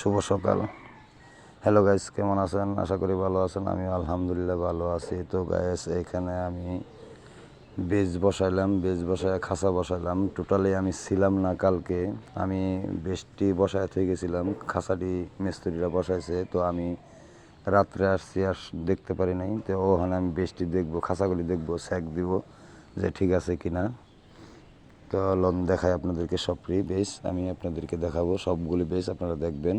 শুভ সকাল। Hello guys কেমন আছেন? আশা করি ভালো আছেন। আমি আলহামদুলিল্লাহ ভালো আছি। তো গাইস এখানে আমি বেজ বসাইলাম বেজ বসায় খাসা বসাইলাম। টোটালি আমি ছিলাম না কালকে। আমি বেশটি বসায় থেকে গেছিলাম। খাসাটি মিস্ত্রিরা বসাইছে। তো আমি রাত্রে আসছি, আর দেখতে পারি নাই। তো ওখানে আমি বেশটি দেখব খাসাগুলি দেখব স্যাক দিব যে ঠিক আছে কিনা। তো লন দেখায় আপনাদেরকে সব ফ্রি বেস আমি আপনাদেরকে দেখাবো সবগুলি বেস আপনারা দেখবেন।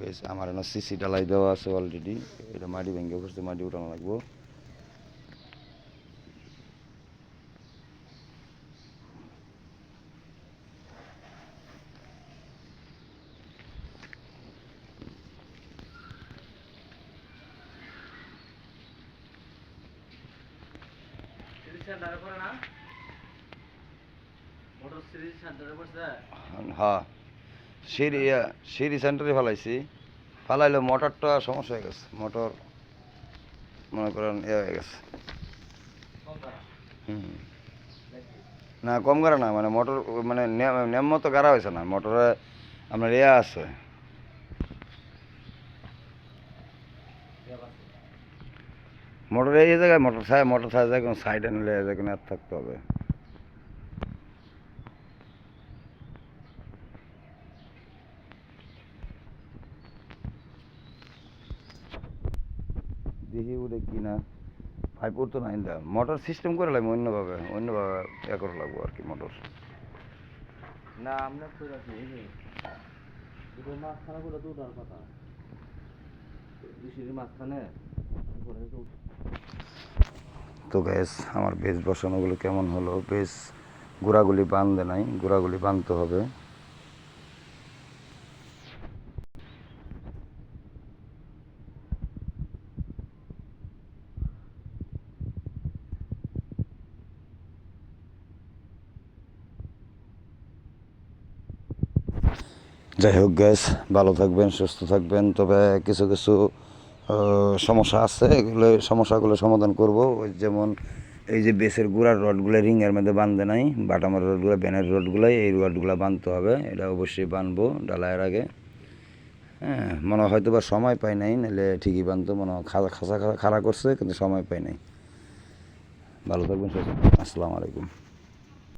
বেশ আমার সিসি ডালাই দেওয়া আছে অলরেডি এটা মাটি ভেঙে পড়ছে, মাটি উঠানো লাগবো। সিরিজ সেন্টারে পড়ে না মোটর সিরিজ সেন্টারে পড়ছে হ্যাঁ সিঁড়ি সেন্টারে ফেলাইছি। ফালাইলে মোটরটা সমস্যা হয়ে গেছে। মোটর মনে করেন ইয়ে হয়ে গেছে। না, কম গাড়া না মানে মোটর মানে নেম মতো গাড়া হয়েছে না। মোটরে আপনার ইয়ে আছে। মোটর এই জায়গায় মোটর সাই মোটর সাই যায় কোনো সাইডে নিলে এই আর থাকতে হবে। দেখি উঠে কি না। পাইপ উঠতো না ইন্দা মোটর সিস্টেম করে লাগবে অন্যভাবে অন্যভাবে ইয়ে করে লাগবো আর কি মোটর না, আমরা কই রাখি মাঝখানে করে দুটার কথা। সিঁড়ির মাঝখানে তো গ্যাস আমার বেশ বসানোগুলো কেমন হলো? বেশ গোড়াগুলি বাঁধে নাই, গোড়াগুলি বাঁধতে হবে। যাই হোক গ্যাস ভালো থাকবেন, সুস্থ থাকবেন। তবে কিছু কিছু সমস্যা আছে, এগুলো সমস্যাগুলো সমাধান করব। যেমন এই যে বেসের গুড়ার রডগুলো রিংয়ের মধ্যে বাঁধে নাই, বাটামের রডগুলো, ব্যানের রডগুলো, এই রডগুলো বাঁধতে হবে, এটা অবশ্যই বাঁধবো ডালায়ের আগে। হ্যাঁ মনে হয়তো বা সময় পাই নাই, নাহলে ঠিকই বাঁধতো, মনে হয় খাসা খাসা খাড়া করছে, কিন্তু সময় পাই নাই। ভালো থাকবেন। আসসালামু আলাইকুম।